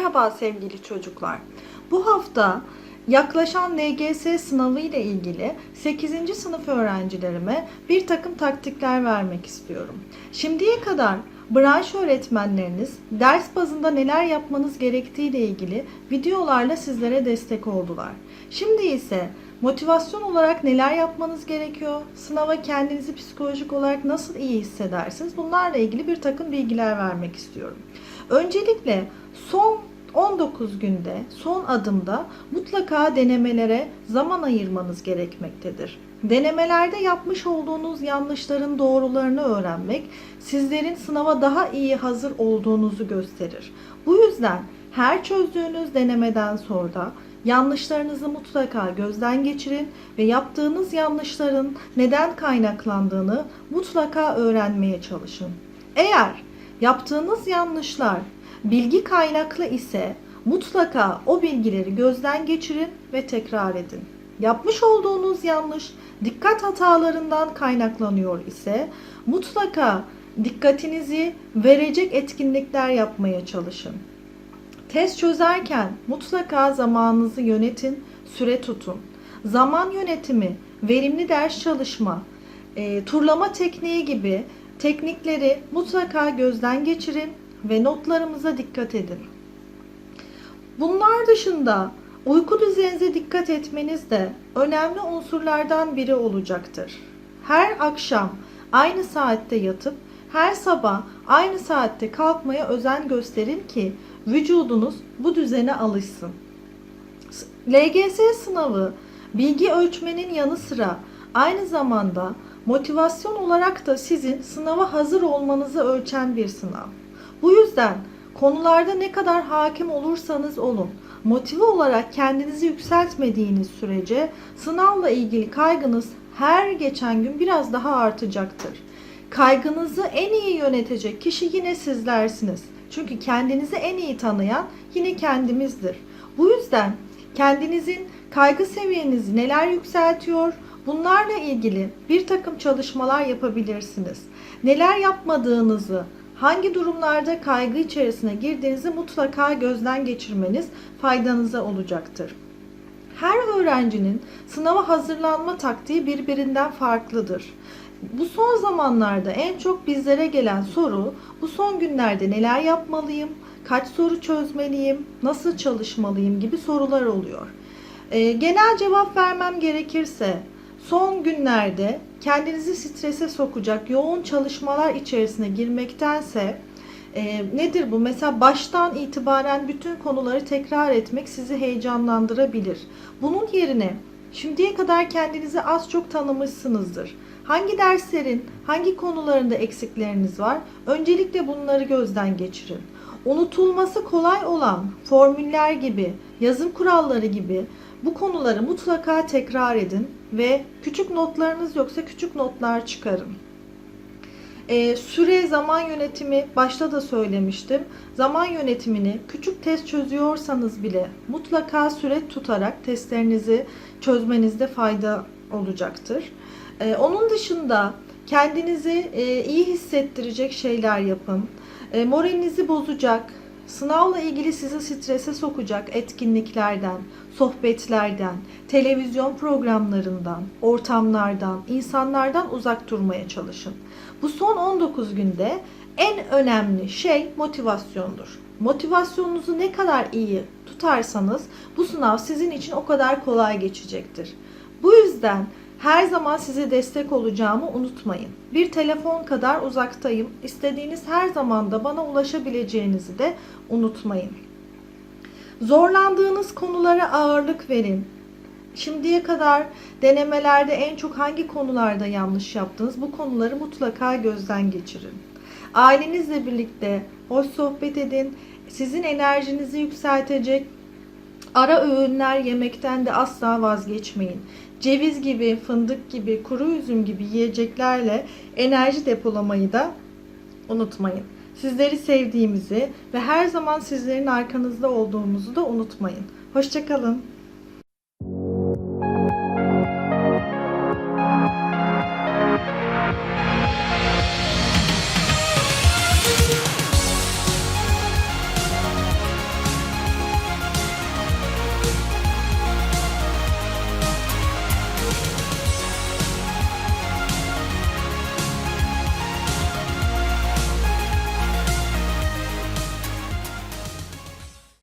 Merhaba sevgili çocuklar. Bu hafta yaklaşan LGS sınavı ile ilgili 8. sınıf öğrencilerime bir takım taktikler vermek istiyorum. Şimdiye kadar branş öğretmenleriniz ders bazında neler yapmanız gerektiği ile ilgili videolarla sizlere destek oldular. Şimdi ise motivasyon olarak neler yapmanız gerekiyor? Sınava kendinizi psikolojik olarak nasıl iyi hissedersiniz? Bunlarla ilgili bir takım bilgiler vermek istiyorum. Öncelikle son 19 günde, son adımda mutlaka denemelere zaman ayırmanız gerekmektedir. Denemelerde yapmış olduğunuz yanlışların doğrularını öğrenmek sizlerin sınava daha iyi hazır olduğunuzu gösterir. Bu yüzden her çözdüğünüz denemeden sonra yanlışlarınızı mutlaka gözden geçirin ve yaptığınız yanlışların neden kaynaklandığını mutlaka öğrenmeye çalışın. Eğer yaptığınız yanlışlar bilgi kaynaklı ise mutlaka o bilgileri gözden geçirin ve tekrar edin. Yapmış olduğunuz yanlış dikkat hatalarından kaynaklanıyor ise mutlaka dikkatinizi verecek etkinlikler yapmaya çalışın. Test çözerken mutlaka zamanınızı yönetin, süre tutun. Zaman yönetimi, verimli ders çalışma, e, turlama tekniği gibi teknikleri mutlaka gözden geçirin ve notlarımıza dikkat edin. Bunlar dışında uyku düzeninize dikkat etmeniz de önemli unsurlardan biri olacaktır. Her akşam aynı saatte yatıp her sabah aynı saatte kalkmaya özen gösterin ki vücudunuz bu düzene alışsın. LGS sınavı bilgi ölçmenin yanı sıra aynı zamanda motivasyon olarak da sizin sınava hazır olmanızı ölçen bir sınav. Bu yüzden konularda ne kadar hakim olursanız olun, motive olarak kendinizi yükseltmediğiniz sürece sınavla ilgili kaygınız her geçen gün biraz daha artacaktır. Kaygınızı en iyi yönetecek kişi yine sizlersiniz. Çünkü kendinizi en iyi tanıyan yine kendimizdir. Bu yüzden kendinizin kaygı seviyenizi neler yükseltiyor, bunlarla ilgili bir takım çalışmalar yapabilirsiniz. Neler yapmadığınızı, hangi durumlarda kaygı içerisine girdiğinizi mutlaka gözden geçirmeniz faydanıza olacaktır. Her öğrencinin sınava hazırlanma taktiği birbirinden farklıdır. Bu son zamanlarda en çok bizlere gelen soru bu son günlerde neler yapmalıyım, kaç soru çözmeliyim, nasıl çalışmalıyım gibi sorular oluyor. Ee, genel cevap vermem gerekirse son günlerde kendinizi strese sokacak yoğun çalışmalar içerisine girmektense e, nedir bu? Mesela baştan itibaren bütün konuları tekrar etmek sizi heyecanlandırabilir. Bunun yerine şimdiye kadar kendinizi az çok tanımışsınızdır. Hangi derslerin, hangi konularında eksikleriniz var? Öncelikle bunları gözden geçirin. Unutulması kolay olan formüller gibi, yazım kuralları gibi bu konuları mutlaka tekrar edin ve küçük notlarınız yoksa küçük notlar çıkarın. Ee, süre zaman yönetimi başta da söylemiştim. Zaman yönetimini küçük test çözüyorsanız bile mutlaka süre tutarak testlerinizi çözmenizde fayda olacaktır. Ee, onun dışında kendinizi e, iyi hissettirecek şeyler yapın. E, moralinizi bozacak, sınavla ilgili sizi strese sokacak etkinliklerden, sohbetlerden, televizyon programlarından, ortamlardan, insanlardan uzak durmaya çalışın. Bu son 19 günde en önemli şey motivasyondur. Motivasyonunuzu ne kadar iyi tutarsanız bu sınav sizin için o kadar kolay geçecektir. Bu yüzden her zaman size destek olacağımı unutmayın. Bir telefon kadar uzaktayım. İstediğiniz her zaman da bana ulaşabileceğinizi de unutmayın. Zorlandığınız konulara ağırlık verin. Şimdiye kadar denemelerde en çok hangi konularda yanlış yaptınız? Bu konuları mutlaka gözden geçirin. Ailenizle birlikte hoş sohbet edin. Sizin enerjinizi yükseltecek ara öğünler yemekten de asla vazgeçmeyin. Ceviz gibi, fındık gibi, kuru üzüm gibi yiyeceklerle enerji depolamayı da unutmayın. Sizleri sevdiğimizi ve her zaman sizlerin arkanızda olduğumuzu da unutmayın. Hoşçakalın.